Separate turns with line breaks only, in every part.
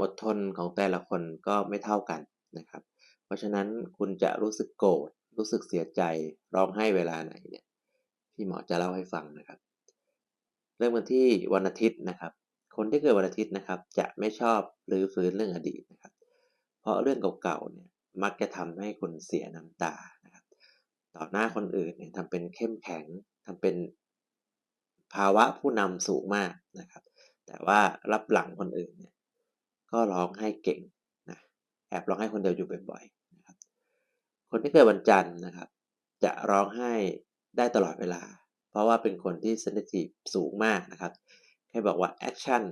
อดทนของแต่ละคนก็ไม่เท่ากันนะครับ เพราะฉะนั้นคุณจะรู้สึกโกรธรู้สึกเสียใจร้องไห้เวลาไหนเนี่ยพี่หมอจะเล่าให้ฟังนะครับ เริ่มกันที่วันอาทิตย์นะครับ คนที่เกิดวันอาทิตย์นะครับ จะไม่ชอบหรือฟื้นเรื่องอดีตนะครับ เพราะเรื่องเก่าๆเนี่ยมักจะทำให้คนเสียน้ำตานะครับ ต่อหน้าคนอื่นเนี่ยทำเป็นเข้มแข็งทำเป็นภาวะผู้นำสูงมากนะครับ แต่ว่ารับหลังคนอื่นเนี่ย ก็ร้องไห้เก่งนะแอบร้องไห้คนเดียวอยู่บ่อยๆนะครับคนที่เกิดวันจันทร์นะครับ จะร้องไห้ได้ตลอดเวลา เพราะว่าเป็นคนที่เซนซิทีฟสูงมากนะครับแค่บอกว่าแอคชั่น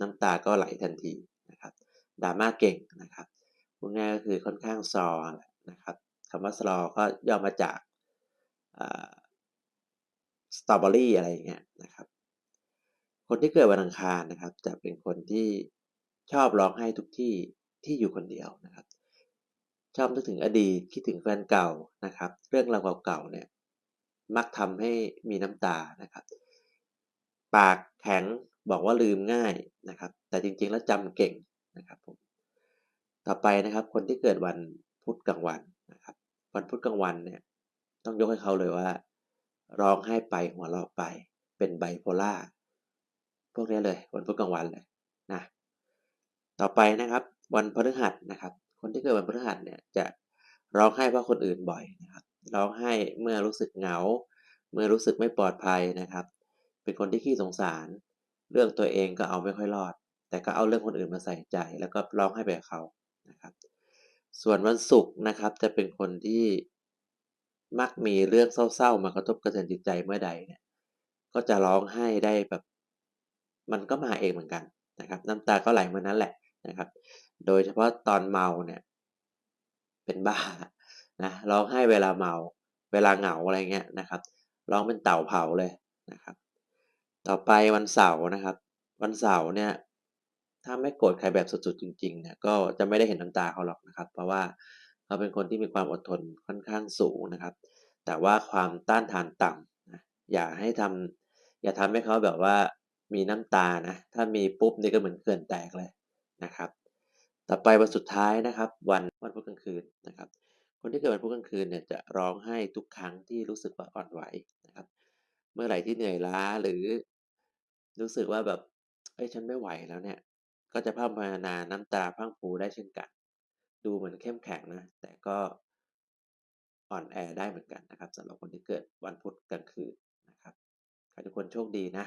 น้ำตาก็ไหลทันทีนะครับดราม่าเก่งนะครับพูดง่ายก็คือค่อนข้างซอนะครับคำว่าซอก็ย่อมาจากสตรอเบอรี่อะไรอย่างเงี้ยนะครับ คนที่เกิดวันอังคารนะครับ จะเป็นคนที่ ชอบร้องไห้ทุกที่ที่อยู่คนเดียวนะครับ ชอบนึกถึงอดีตคิดถึงแฟนเก่านะครับ เรื่องราวเก่าๆเนี่ยมักทำให้มีน้ำตานะครับ ปากแข็งบอกว่าลืมง่ายนะครับ แต่จริงๆแล้วจำเก่งนะครับผมต่อไปนะครับ คนที่เกิดวันพุธกลางวันนะครับ วันพุธกลางวันเนี่ย ต้องยกให้เขาเลยว่า ร้องไห้ไปหัวเราะไป เป็นไบโพล่าพวกนี้เลย วันพุธกลางวันเลยนะ ต่อไปนะครับ วันพฤหัสนะครับ คนที่เกิดวันพฤหัสเนี่ยจะร้องไห้เพราะคนอื่นบ่อยนะครับ ร้องไห้เมื่อรู้สึกเหงา เมื่อรู้สึกไม่ปลอดภัยนะครับ เป็นคนที่ขี้สงสาร เรื่องตัวเองก็เอาไม่ค่อยรอด แต่ก็เอาเรื่องคนอื่นมาใส่ใจ แล้วก็ร้องไห้ไปกับเขานะครับ ส่วนวันศุกร์นะครับ จะเป็นคนที่มักมีเรื่องเศร้าๆมากระทบกระเทือนจิตใจเมื่อใดเนี่ย ก็จะร้องไห้ได้แบบ มันก็มาเองเหมือนกันนะครับ น้ำตาก็ไหลมานั้นแหละ นะครับ โดยเฉพาะตอนเมาเนี่ย เป็นบ้านะร้องไห้เวลาเมา เวลาเหงาอะไรเงี้ยนะครับร้องเป็นเต่าเผาเลยนะครับ ต่อไปวันเสาร์นะครับ วันเสาร์เนี่ย ถ้าไม่โกรธใครแบบสุดๆจริงๆเนี่ยก็จะไม่ได้เห็นน้ำตาเขาหรอกนะครับ เพราะว่าเขาเป็นคนที่มีความอดทนค่อนข้างสูงนะครับ แต่ว่าความต้านทานต่ำนะอย่าให้ทำอย่าทำให้เขาแบบว่ามีน้ำตานะ ถ้ามีปุ๊บนี่ก็เหมือนเขื่อนแตกเลย นะครับ ต่อไปวันสุดท้ายนะครับ วันวันพุธกลางคืนนะครับ คนที่เกิดวันพุธกลางคืนเนี่ยจะร้องไห้ทุกครั้งที่รู้สึกว่าอ่อนไหวนะครับ เมื่อไหร่ที่เหนื่อยล้าหรือ รู้สึกว่าแบบเอ้ยฉันไม่ไหวแล้วเนี่ย ก็จะพร่ำพนาน้ำตาพังพูได้เช่นกัน ดูเหมือนเข้มแข็งนะ แต่ก็อ่อนแอได้เหมือนกันนะครับสำหรับคนที่เกิดวันพุธกลางคืนนะครับขอให้ทุกคนโชคดีนะ